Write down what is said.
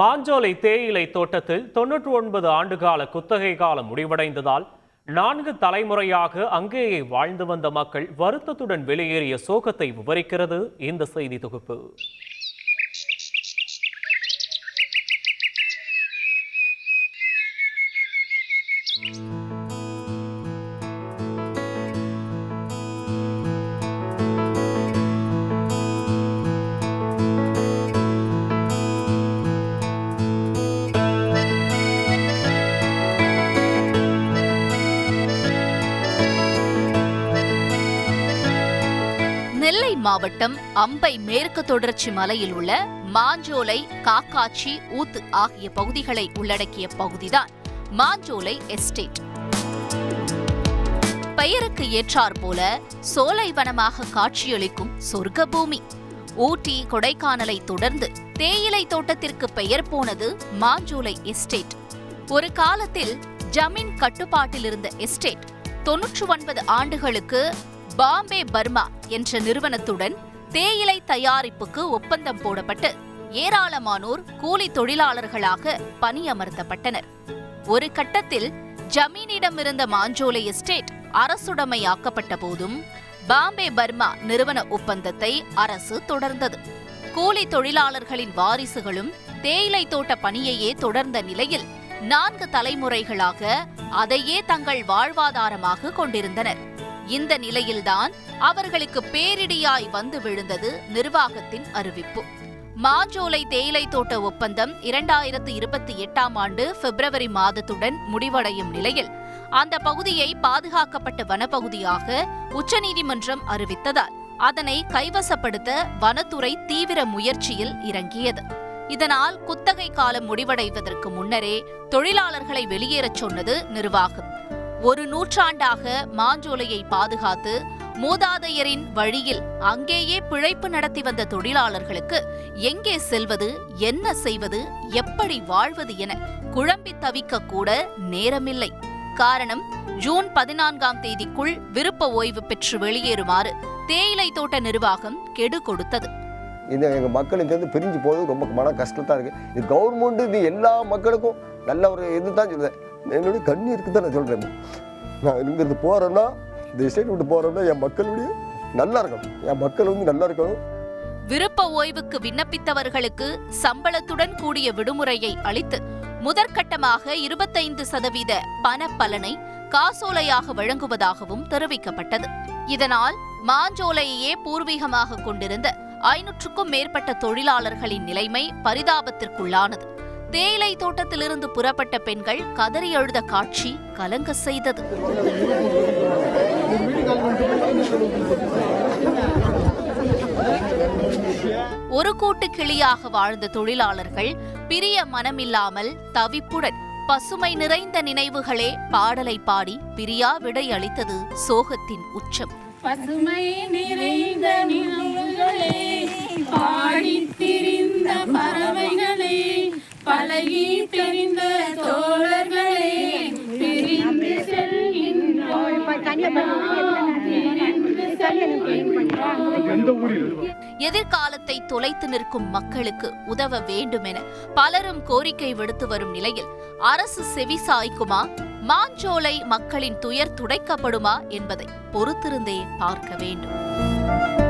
மாஞ்சோலை தேயிலை தோட்டத்தில் தொன்னூற்று ஒன்பது ஆண்டுகால குத்தகை காலம் முடிவடைந்ததால் நான்கு தலைமுறையாக அங்கேயே வாழ்ந்து வந்த மக்கள் வருத்தத்துடன் வெளியேறிய சோகத்தை விவரிக்கிறது இந்த செய்தி தொகுப்பு. நெல்லை மாவட்டம் அம்பை மேற்கு தொடர்ச்சி மலையில் உள்ள மாஞ்சோலை காக்காச்சி ஊத்து ஆகிய பகுதிகளை உள்ளடக்கிய பகுதிதான். மாஞ்சோலை எஸ்டேட். பெயருக்கு ஏற்றார் போல சோலைவனமாக காட்சியளிக்கும் சொர்க்க பூமி ஊட்டி கொடைக்கானலை தொடர்ந்து தேயிலை தோட்டத்திற்கு பெயர் போனது மாஞ்சோலை எஸ்டேட். ஒரு காலத்தில் ஜமீன் கட்டுப்பாட்டில் இருந்த எஸ்டேட் தொன்னூற்று ஒன்பது ஆண்டுகளுக்கு பாம்பே பர்மா என்ற நிறுவனத்துடன் தேயிலை தயாரிப்புக்கு ஒப்பந்தம் போடப்பட்டு ஏராளமானோர் கூலி தொழிலாளர்களாக பணியமர்த்தப்பட்டனர். ஒரு கட்டத்தில் ஜமீனிடமிருந்த மாஞ்சோலை எஸ்டேட் அரசுடைமையாக்கப்பட்ட போதும் பாம்பே பர்மா நிறுவன ஒப்பந்தத்தை அரசு தொடர்ந்தது. கூலி தொழிலாளர்களின் வாரிசுகளும் தேயிலை தோட்ட பணியையே தொடர்ந்த நிலையில் நான்கு தலைமுறைகளாக அதையே தங்கள் வாழ்வாதாரமாக கொண்டிருந்தனர். இந்த நிலையில்தான் அவர்களுக்கு பேரிடியாய் வந்து விழுந்தது நிர்வாகத்தின் அறிவிப்பு. மாஞ்சோலை தேயிலை தோட்ட ஒப்பந்தம் இரண்டாயிரத்து இருபத்தி எட்டாம் ஆண்டு பிப்ரவரி மாதத்துடன் முடிவடையும் நிலையில் அந்த பகுதியை பாதுகாக்கப்பட்ட வனப்பகுதியாக உச்சநீதிமன்றம் அறிவித்ததால் அதனை கைவசப்படுத்த வனத்துறை தீவிர முயற்சியில் இறங்கியது. இதனால் குத்தகை காலம் முடிவடைவதற்கு முன்னரே தொழிலாளர்களை வெளியேறச் சொன்னது நிர்வாகம் ஒரு நூற்றாண்டாக மாஞ்சோலையை பாதுகாத்து மூதாதையரின் வழியில் அங்கேயே பிழைப்பு நடத்தி வந்த தொழிலாளர்களுக்கு எங்கே செல்வது என்ன செய்வது எப்படி வாழ்வது என குழம்பி தவிக்க கூட நேரமில்லை. காரணம் ஜூன் பதினான்காம் தேதிக்குள் விருப்ப ஓய்வு பெற்று வெளியேறுமாறு தேயிலை தோட்ட நிர்வாகம் கெடு கொடுத்தது. இது எங்கள் மக்களுக்கு வந்து பிரிஞ்சு போகிறது ரொம்ப மன கஷ்டத்தான் இருக்குது இது கவர்மெண்ட் இது எல்லா மக்களுக்கும் நல்ல ஒரு இது தான் சொல்லுது. என்னுடைய கண்ணீருக்கு தான் நான் சொல்கிறேன் நான் இங்கிருந்து போகிறேன்னா இந்த ஸ்டேட் விட்டு போகிறேன்னா என் மக்களுடைய நல்லா இருக்கணும் என் மக்கள் வந்து நல்லா இருக்கணும் விருப்ப ஓய்வுக்கு விண்ணப்பித்தவர்களுக்கு சம்பளத்துடன் கூடிய விடுமுறையை அளித்து முதற்கட்டமாக இருபத்தைந்து சதவீத பண பலனை காசோலையாக வழங்குவதாகவும் தெரிவிக்கப்பட்டது. இதனால் மாஞ்சோலையையே பூர்வீகமாக கொண்டிருந்த ஐநூற்றுக்கும் மேற்பட்ட தொழிலாளர்களின் நிலைமை பரிதாபத்திற்குள்ளானது. தேயிலை தோட்டத்திலிருந்து புறப்பட்ட பெண்கள் கதறி அழுத காட்சி கலங்க செய்தது. ஒரு கூட்டு கிளியாக வாழ்ந்த தொழிலாளர்கள் பிரிய மனமில்லாமல் தவிப்புடன் பசுமை நிறைந்த நினைவுகளே பாடலை பாடி பிரியா விடை அளித்தது சோகத்தின் உச்சம். பசுமை நிறைந்த நினைவுகளே பழகி தெரிந்த பிரிந்து எதிர்காலத்தை தொலைத்து நிற்கும் மக்களுக்கு உதவ வேண்டுமென பலரும் கோரிக்கை விடுத்து வரும் நிலையில் அரசு செவி சாய்க்குமா மாஞ்சோலை மக்களின் துயர் துடைக்கப்படுமா என்பதை பொறுத்திருந்தே பார்க்க வேண்டும்.